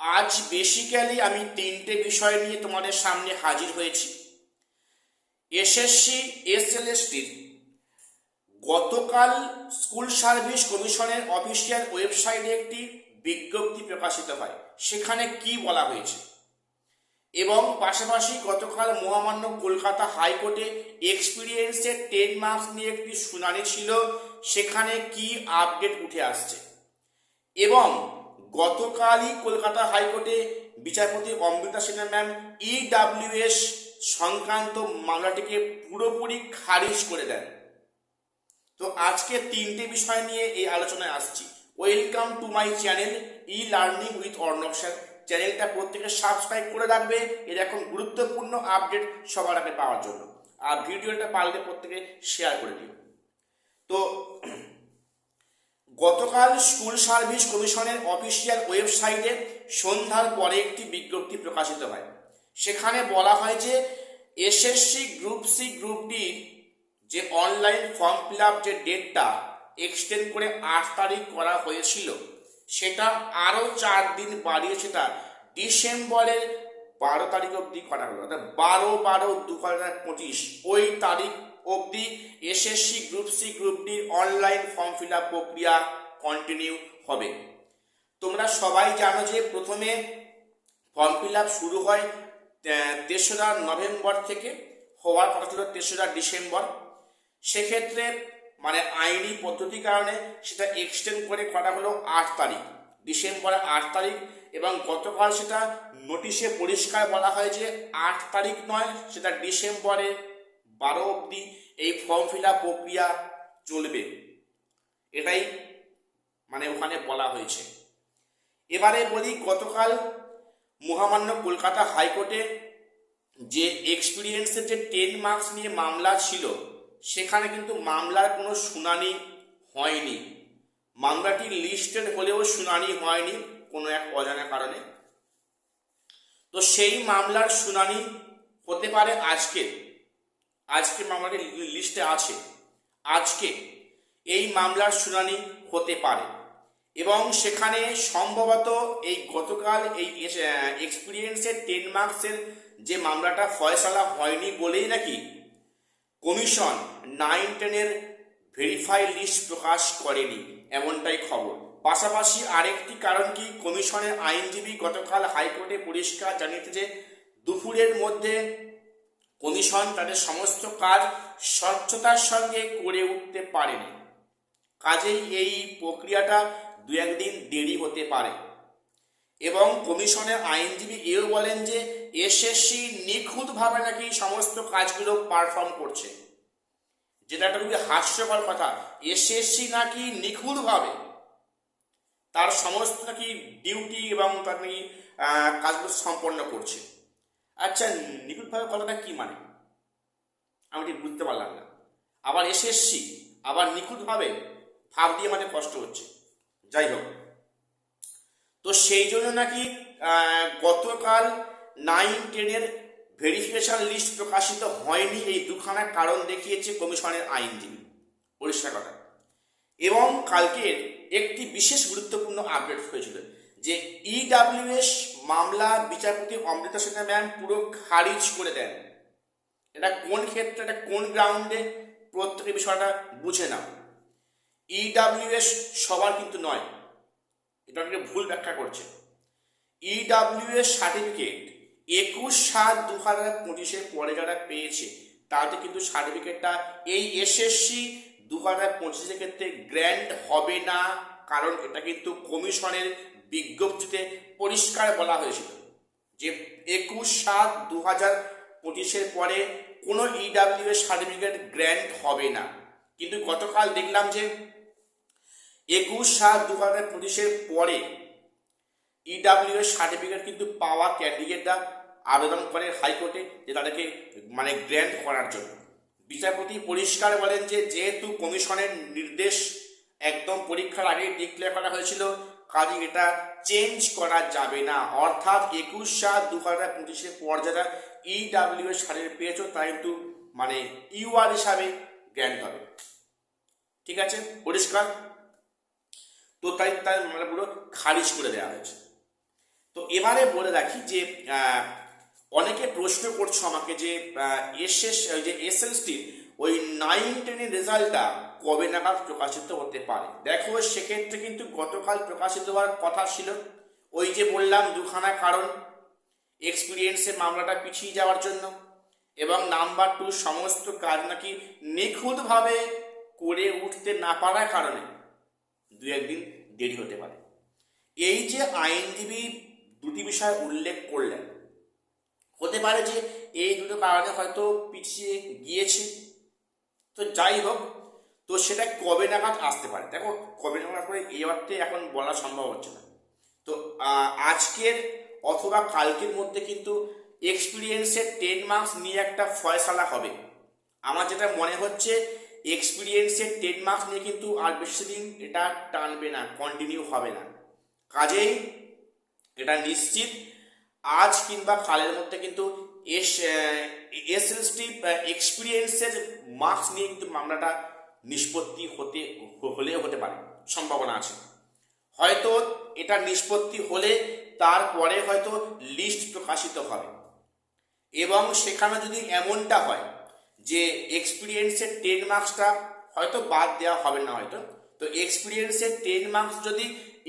আজ বেসিক্যালি আমি তিনটে বিষয় নিয়ে তোমাদের সামনে হাজির হয়েছি। এসএসসি এসএলএসটির গতকাল স্কুল সার্ভিস কমিশনের অফিসিয়াল ওয়েবসাইটে একটি বিজ্ঞপ্তি প্রকাশিত হয়, সেখানে কি বলা হয়েছে? এবং পাশাপাশি গতকাল মহামান্য কলকাতা হাইকোর্টে এক্সপিরিয়েন্সের টেন মার্কস নিয়ে একটি শুনানি ছিল, সেখানে কি আপডেট উঠে আসছে? এবং গতকালই কলকাতা হাইকোর্টে বিচারপতি অমৃতা সিনহা ম্যাম ইডাব্লিউএস সংক্রান্ত মামলাটিকে পুরোপুরি খারিজ করে দেন। তো আজকে তিনটে বিষয় নিয়ে এই আলোচনায় আসছি। Welcome to my channel e learning with Arnab sir. চ্যানেলটা প্রত্যেকে সাবস্ক্রাইব করে রাখবে। এরকম গুরুত্বপূর্ণ আপডেট সবার আগে পাওয়ার জন্য। আর ভিডিওটা পারলে প্রত্যেকে শেয়ার করে দিও। তো গতকাল স্কুল সার্ভিস কমিশনের অফিসিয়াল ওয়েবসাইটে সন্ধ্যার পরে একটি বিজ্ঞপ্তি প্রকাশিত হয়। সেখানে বলা হয় যে, SSC group C group D যে অনলাইন ফর্ম ফিল আপ যে ডেটটা এক্সটেন্ড করে আট তারিখ করা হয়েছিল, সেটা আরও চার দিন বাড়িয়ে সেটা ডিসেম্বরের বারো তারিখ অবধি করা হলো। অর্থাৎ বারো বারো দু হাজার পঁচিশ ওই তারিখ অবধি SSC group C group D online form fill up প্রক্রিয়া কন্টিনিউ হবে। তোমরা সবাই জানো যে প্রথমে ফর্ম ফিল আপ শুরু হয় তেসরা নভেম্বর থেকে, হওয়ার কথা ছিল তেসরা ডিসেম্বর। সেক্ষেত্রে মানে আইনি পদ্ধতির কারণে সেটা এক্সটেন্ড করে করা হলো আট তারিখ, ডিসেম্বরের আট তারিখ এবং গতকাল সেটা নোটিশে পরিষ্কার বলা হয় যে আট তারিখ নয়, সেটা ডিসেম্বরের বারো অবধি এই ফর্ম ফিল প্রক্রিয়া চলবে। এটাই মানে ওখানে বলা হয়েছে। এবারে বলি গতকাল মহামান্য কলকাতা হাইকোর্টে যে এক্সপিরিয়েন্সের যে টেন মার্কস নিয়ে মামলা ছিল, সেখানে কিন্তু মামলার কোনো শুনানি হয়নি। মামলাটি লিস্টেড হলেও শুনানি হয়নি কোনো এক অজানা কারণে। তো সেই মামলার শুনানি হতে পারে আজকে। আজকে মামলাটি লিস্টে আছে। আজকে এই মামলার শুনানি হতে পারে এবং সেখানে সম্ভবত এই গতকাল এই এক্সপিরিয়েন্সের টেন মার্কসের যে মামলাটা ফয়সালা হয়নি বলেই নাকি কমিশন নাইন টেনের ভেরিফাই লিস্ট প্রকাশ করেনি এমনটাই খবর। পাশাপাশি আরেকটি কারণ কি কমিশনের আইনজীবী গতকাল হাইকোর্টে পরিষ্কার জানিয়েছে যে দুপুরের মধ্যে কমিশন তাদের সমস্ত কাজ স্বচ্ছতার সঙ্গে করে উঠতে পারেনি। কাজেই এই প্রক্রিয়াটা দু একদিন দেরি হতে পারে। এবং কমিশনের আইনজীবী এও বলেন যে এসএসসি নিখুঁতভাবে নাকি সমস্ত কাজগুলো পারফর্ম করছে। যেটা একটা খুবই হাস্যকর কথা এসএসসি নাকি নিখুঁতভাবে তার সমস্ত নাকি ডিউটি এবং তার নাকি কাজগুলো সম্পন্ন করছে। আচ্ছা নিখুঁতভাবে কথাটা কি মানে? আমি ঠিক বুঝতে পারলাম না। আবার এসএসসি আবার নিখুঁতভাবে ভাব দিয়ে আমাদের কষ্ট হচ্ছে। যাই হোক। তো সেই জন্য নাকি গতকাল নাইন টেনের ভেরিফিকেশন লিস্ট প্রকাশিত হয়নি, এই দুখানা কারণ দেখিয়েছে কমিশনের আইনজীবী পরিষ্কার কথা এবং কালকের একটি বিশেষ গুরুত্বপূর্ণ আপডেট হয়েছিল যে ইডাব্লিউএস মামলা বিচারপতি অমৃতা সেনা ম্যাম পুরো খারিজ করে দেন। এটা কোন ক্ষেত্রে, এটা কোন গ্রাউন্ডে প্রত্যেকের বিষয়টা বুঝে নাও। ইডাব্লিউএস সবার কিন্তু নয়। এটা অনেকে ভুল ব্যাখ্যা করছে। ইডাব্লিউএস সার্টিফিকেট একুশ সাত দু হাজার পঁচিশের পরে যারা পেয়েছে, তাদের কিন্তু সার্টিফিকেটটা এই এসএসসি দু হাজার পঁচিশের ক্ষেত্রে গ্র্যান্ড হবে না, কারণ এটা কিন্তু কমিশনের বিজ্ঞপ্তিতে পরিষ্কার বলা হয়েছিল যে একুশ সাত দু হাজার পঁচিশের পরে কোনো ইডাব্লিউএস সার্টিফিকেট গ্র্যান্ড হবে না। কিন্তু গতকাল দেখলাম যে একুশ সাত দু হাজার পঁচিশের পরে ইডাব্লিউ সার্টিফিকেট কিন্তু পাওয়া ক্যান্ডিডেটরা আবেদন করে হাইকোর্টে যে তাদেরকে মানে গ্র্যান্ট করার জন্য। বিচারপতি পরিষ্কার বলেন যে যেহেতু কমিশনের নির্দেশ একদম পরীক্ষার আগে ডিক্লেয়ার করা হয়েছিল কাজে এটা চেঞ্জ করা যাবে না। অর্থাৎ একুশ সাত দু হাজার পঁচিশের পর যারা ইডাব্লিউ সার্টিফিকেট পেয়েছ তা কিন্তু মানে ইউআর হিসাবে গ্র্যান্ট হবে ঠিক আছে? পরিষ্কার? তো তাই তাই মানে পুরো খারিজ করে দেওয়া হয়েছে। তো এবারে বলে রাখি যে অনেকে প্রশ্ন করছ আমাকে যে এসএস যে এসএসটি ওই নাইন টেনের রেজাল্টটা কবে নাগাদ প্রকাশিত হতে পারে? দেখো, সেক্ষেত্রে কিন্তু গতকাল প্রকাশিত হওয়ার কথা ছিল। ওই যে বললাম, দুখানা কারণ এক্সপিরিয়েন্সের মামলাটা পিছিয়ে যাওয়ার জন্য এবং নাম্বার টু সমস্ত কাজ নাকি নিখুঁতভাবে করে উঠতে না পারার কারণে দু একদিন দেরি হতে পারে। এই যে আইনজীবী দুটি বিষয় উল্লেখ করলেন, হতে পারে যে এই দুটো কারণে হয়তো পিছিয়ে গিয়েছে। তো যাই হোক, তো সেটা কবে নাগাদ আসতে পারে? দেখো, কবে নাগাদ করে এই অর্থে এখন বলা সম্ভব হচ্ছে না। তো আজকের অথবা কালকের মধ্যে কিন্তু এক্সপিরিয়েন্সের টেন মার্কস নিয়ে একটা ফয়সালা হবে। আমার যেটা মনে হচ্ছে এক্সপিরিয়েন্সের টেন মার্কস নিয়ে কিন্তু আর বেশি দিন এটা টানবে না কন্টিনিউ হবে না। কাজেই এটা নিশ্চিত, আজ কিংবা কালের মধ্যে কিন্তু এস এসএসটি এক্সপিরিয়েন্সের মার্কস নিয়ে কিন্তু মামলাটা নিষ্পত্তি হতে, হলেও হতে পারে, সম্ভাবনা আছে। হয়তো এটা নিষ্পত্তি হলে তারপরে হয়তো লিস্ট প্রকাশিত হবে। এবং সেখানে যদি এমনটা হয় যে এক্সপিরিয়েন্সের টেন মার্কসটা হয়তো বাদ দেওয়া হবে না হয়তো, তো এক্সপিরিয়েন্সের টেন মার্কস যদি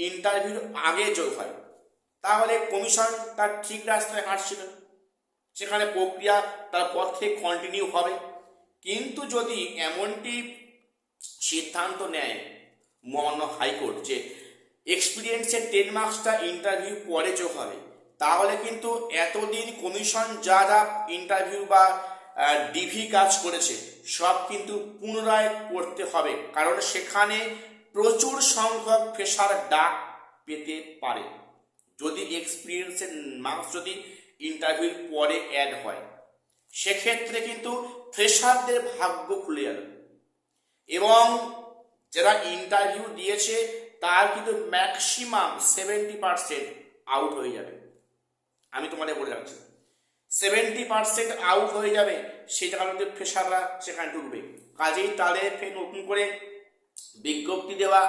ইন্টারভিউর আগে যোগ হয়, তাহলে কমিশন তার ঠিক রাস্তায় হাঁটছিল। সেখানে প্রক্রিয়া তার পথে কন্টিনিউ হবে। কিন্তু যদি এমনটি সিদ্ধান্ত নেয় মহামান্য হাইকোর্ট যে এক্সপিরিয়েন্সের টেন মার্কসটা ইন্টারভিউ পরে যোগ হবে, তাহলে কিন্তু এতদিন কমিশন যা যা ইন্টারভিউ বা ডিভি কাজ করেছে, সব কিন্তু পুনরায় করতে হবে। কারণ সেখানে প্রচুর সংখ্যক ফেসার ডাক পেতে পারে। যদি এক্সপিরিয়েন্সের মার্কস যদি ইন্টারভিউর পরে অ্যাড হয়। সেক্ষেত্রে কিন্তু ফ্রেশারদের ভাগ্য খুলে যাবে। এবং যারা ইন্টারভিউ দিয়েছে, তার কিন্তু ম্যাক্সিমাম সেভেন্টি পার্সেন্ট আউট হয়ে যাবে। আমি তোমাদের বলে রাখছি। সেভেন্টি পার্সেন্ট আউট হয়ে যাবে, সেই কারণে ফ্রেশাররা সেখানে ঢুকবে। কাজেই তাদের ফের নতুন করে বিজ্ঞপ্তি দেওয়া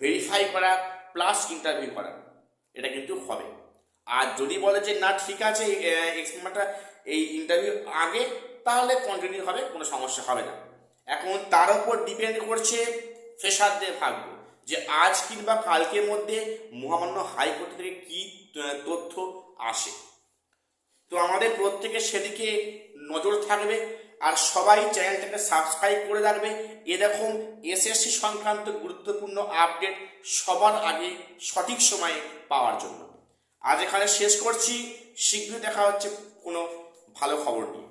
ভেরিফাই করা প্লাস ইন্টারভিউ করা, এটা কিন্তু হবে। আর যদি বলে যে, না, ঠিক আছে এক্সপিরিমেন্টটা এই ইন্টারভিউ আগে, তাহলে কন্টিনিউ হবে, কোনো সমস্যা হবে না। এখন তার উপর ডিপেন্ড করছে ফ্রেশারদের ভাগ্য যে, আজ কিংবা কালকের মধ্যে মহামান্য হাইকোর্ট থেকে কি তথ্য আসে। তো আমাদের প্রত্যেকের সেদিকে নজর থাকবে আর সবাই চ্যানেলটাকে সাবস্ক্রাইব করে রাখবে। এরকম এসএসসি সংক্রান্ত গুরুত্বপূর্ণ আপডেট সবার আগে সঠিক সময়ে পাওয়ার জন্য। আজ এখানে শেষ করছি। শীঘ্রই দেখা হচ্ছে কোনো ভালো খবর নিয়ে।